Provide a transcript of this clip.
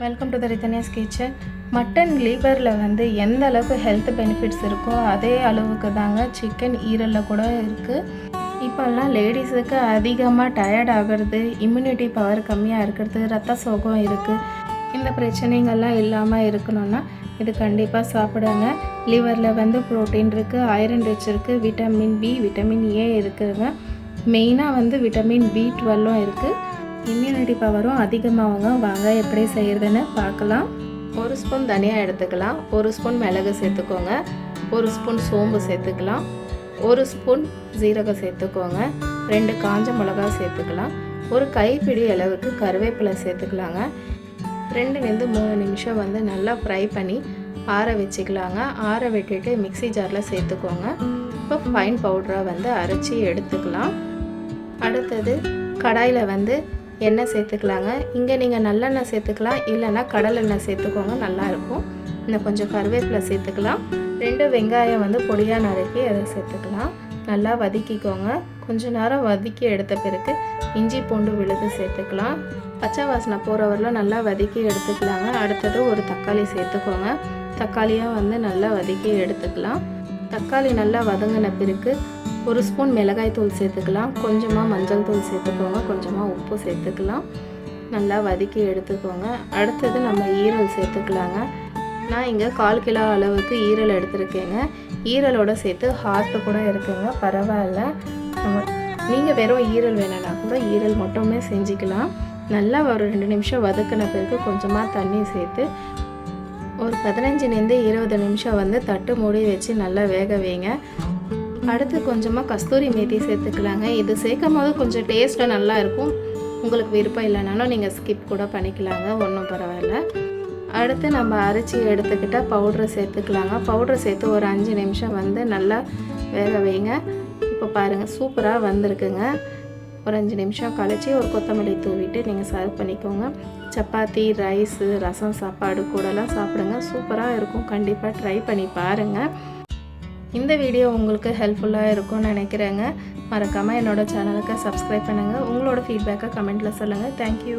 Welcome to the Rithaniya's kitchen mutton லிவரில் வந்து எந்த அளவுக்கு ஹெல்த் பெனிஃபிட்ஸ் இருக்கோ அதே அளவுக்கு தாங்க சிக்கன் ஈரலில் கூட இருக்குது இப்போல்லாம் லேடிஸுக்கு அதிகமாக டயர்ட் ஆகிறது இம்யூனிட்டி பவர் கம்மியாக இருக்கிறது ரத்த சோகம் இருக்குது இந்த பிரச்சனைகள்லாம் இல்லாமல் இருக்கணும்னா இது கண்டிப்பாக சாப்பிடுங்க. லிவரில் வந்து ப்ரோட்டீன் இருக்குது ஐரன் ரிச் இருக்குது விட்டமின் பி விட்டமின் ஏ இருக்குதுங்க மெயினாக வந்து விட்டமின் பி டுவெல்லும் இருக்குது இம்யூனிட்டி பவரும் அதிகமாகுங்க வாங்க எப்படி செய்கிறதுன்னு பார்க்கலாம். ஒரு ஸ்பூன் தனியாக எடுத்துக்கலாம். ஒரு ஸ்பூன் மிளகு சேர்த்துக்கோங்க. ஒரு ஸ்பூன் சோம்பு சேர்த்துக்கலாம். ஒரு ஸ்பூன் ஜீரகம் சேர்த்துக்கோங்க. ரெண்டு காஞ்ச மிளகா சேர்த்துக்கலாம். ஒரு கைப்பிடி அளவுக்கு கருவேப்பிலை சேர்த்துக்கலாங்க. ரெண்டுலேருந்து மூணு நிமிஷம் வந்து நல்லா ஃப்ரை பண்ணி ஆற வச்சுக்கலாங்க. ஆற விட்டுட்டு மிக்ஸி ஜாரில் சேர்த்துக்கோங்க. இப்போ ஃபைன் பவுடராக வந்து அரைச்சி எடுத்துக்கலாம். அடுத்தது கடாயில் வந்து எண்ணெய் சேர்த்துக்கலாங்க. இங்கே நீங்கள் நல்லெண்ணெய் சேர்த்துக்கலாம் இல்லைன்னா கடலெண்ணெய் சேர்த்துக்கோங்க நல்லாயிருக்கும். இன்னும் கொஞ்சம் கருவேப்பிலை சேர்த்துக்கலாம். ரெண்டு வெங்காயம் வந்து பொடியாக நறுக்கி அதை சேர்த்துக்கலாம். நல்லா வதக்கிக்கோங்க. கொஞ்ச நேரம் வதக்கி எடுத்த பிறகு இஞ்சி பூண்டு விழுது சேர்த்துக்கலாம். பச்சை வாசனை போகிறவரெல்லாம் நல்லா வதக்கி எடுத்துக்கலாங்க. அடுத்தது ஒரு தக்காளி சேர்த்துக்கோங்க. தக்காளியாக வந்து நல்லா வதக்கி எடுத்துக்கலாம். தக்காளி நல்லா வதங்கின பிறகு ஒரு ஸ்பூன் மிளகாய் தூள் சேர்த்துக்கலாம். கொஞ்சமாக மஞ்சள் தூள் சேர்த்துக்கோங்க. கொஞ்சமாக உப்பு சேர்த்துக்கலாம். நல்லா வதக்கி எடுத்துக்கோங்க. அடுத்தது நம்ம ஈரல் சேர்த்துக்கலாங்க. நான் இங்கே கால் கிலோ அளவுக்கு ஈரல் எடுத்திருக்கேங்க. ஈரலோட சேர்த்து ஹார்ட்டு கூட இருக்குங்க. பரவாயில்ல. நம்ம நீங்கள் வெறும் ஈரல் வேணும்னா கூட ஈரல் மட்டுமே செஞ்சுக்கலாம். நல்லா ஒரு ரெண்டு நிமிஷம் வதக்கின பிறகு கொஞ்சமாக தண்ணி சேர்த்து ஒரு பதினஞ்சுலேருந்து இருபது நிமிஷம் வந்து தட்டு மூடி வச்சு நல்லா வேக வைங்க. அடுத்து கொஞ்சமாக கஸ்தூரி மேத்தி சேர்த்துக்கலாங்க. இது சேர்க்கும் போது கொஞ்சம் டேஸ்ட்டாக நல்லா இருக்கும். உங்களுக்கு விருப்பம் இல்லைனாலும் நீங்கள் ஸ்கிப் கூட பண்ணிக்கலாங்க. ஒன்றும் பரவாயில்ல. அடுத்து நம்ம அரைச்சி எடுத்துக்கிட்டால் பவுட்ரை சேர்த்துக்கலாங்க. பவுட்ரு சேர்த்து ஒரு அஞ்சு நிமிஷம் வந்து நல்லா வேக வைங்க. இப்போ பாருங்கள் சூப்பராக வந்திருக்குங்க. ஒரு அஞ்சு நிமிஷம் கழித்து ஒரு கொத்தமல்லி தூவிட்டு நீங்கள் சர்வ் பண்ணிக்கோங்க. சப்பாத்தி ரைஸு ரசம் சாப்பாடு கூடலாம் சாப்பிடுங்க. சூப்பராக இருக்கும். கண்டிப்பாக ட்ரை பண்ணி பாருங்கள் இந்த வீடியோ உங்களுக்கு ஹெல்ப்ஃபுல்லாக இருக்கும்னு நினைக்கிறேங்க. மறக்காமல் என்னோடய சேனலுக்கு சப்ஸ்கிரைப் பண்ணுங்கள் உங்களோட ஃபீட்பேக்கை கமெண்ட்டில் சொல்லுங்கள் தேங்க்யூ